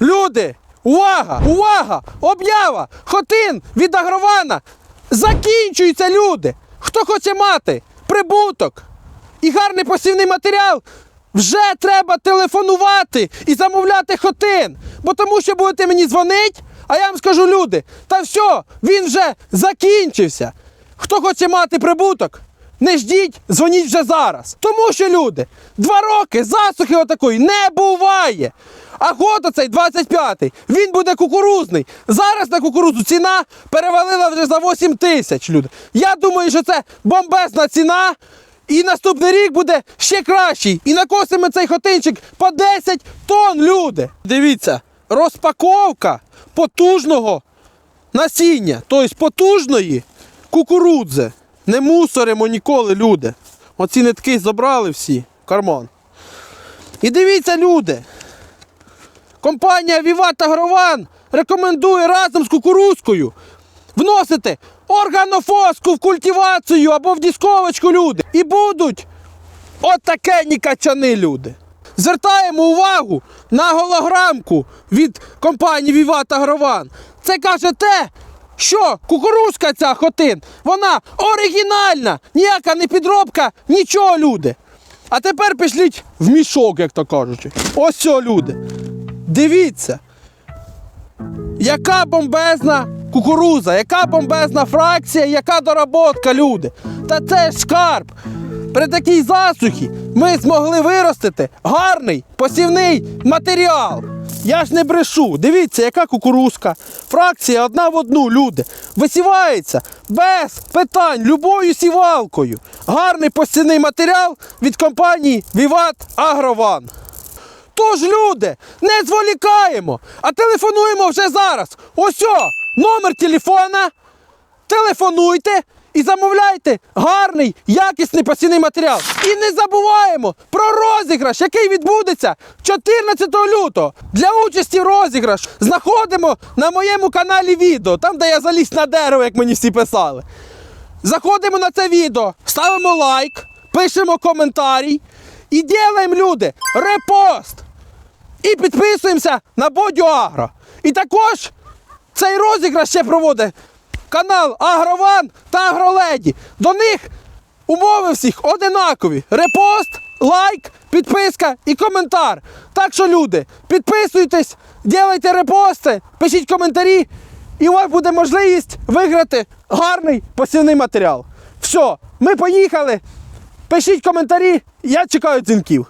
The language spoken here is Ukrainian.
Люди, увага! Увага! Об'ява! Хотин від Агрована! Закінчуються люди! Хто хоче мати прибуток і гарний посівний матеріал, вже треба телефонувати і замовляти хотин. Бо тому що будете мені дзвонити, а я вам скажу, люди, та все, він вже закінчився. Хто хоче мати прибуток, не ждіть, дзвоніть вже зараз. Тому що люди, два роки засухи отакої не буває. А год оцей 25-й, він буде кукурузний. Зараз на кукурузу ціна перевалила вже за 8 тисяч. Люди. Я думаю, що це бомбезна ціна. І наступний рік буде ще кращий. І накосимо цей хотинчик по 10 тонн, люди. Дивіться, розпаковка потужного насіння, тобто потужної кукурудзи. Не мусоримо ніколи, люди. Оці нитки забрали всі карман. І дивіться, люди. Компанія Віват Агрован рекомендує разом з кукурузкою вносити органофоску в культивацію або в дісковочку, люди. І будуть отакені качани, люди. Звертаємо увагу на голограмку від компанії Віват Агрован. Це каже те, що кукурузка ця хотин, вона оригінальна, ніяка не підробка, нічого, люди. А тепер пішліть в мішок, як то кажучи. Ось що, люди. Дивіться, яка бомбезна кукуруза, яка бомбезна фракція, яка доработка, люди. Та це ж скарб. При такій засухі ми змогли виростити гарний посівний матеріал. Я ж не брешу. Дивіться, яка кукурузка. Фракція одна в одну, люди. Висівається без питань любою сівалкою. Гарний посівний матеріал від компанії Vivat Агрован. Тож, люди, не зволікаємо, а телефонуємо вже зараз. Ось о, номер телефона. Телефонуйте і замовляйте гарний, якісний посівний матеріал. І не забуваємо про розіграш, який відбудеться 14 лютого. Для участі в розіграш знаходимо на моєму каналі відео, там, де я заліз на дерево, як мені всі писали. Заходимо на це відео, ставимо лайк, пишемо коментарій і ділаємо, люди, репост. І підписуємося на Бодю Агро. І також цей розіграш ще проводить канал Агрован та Агроледі. До них умови всіх одинакові. Репост, лайк, підписка і коментар. Так що, люди, підписуйтесь, ділайте репости, пишіть коментарі, і у вас буде можливість виграти гарний посівний матеріал. Все, ми поїхали. Пишіть коментарі, я чекаю дзвінків.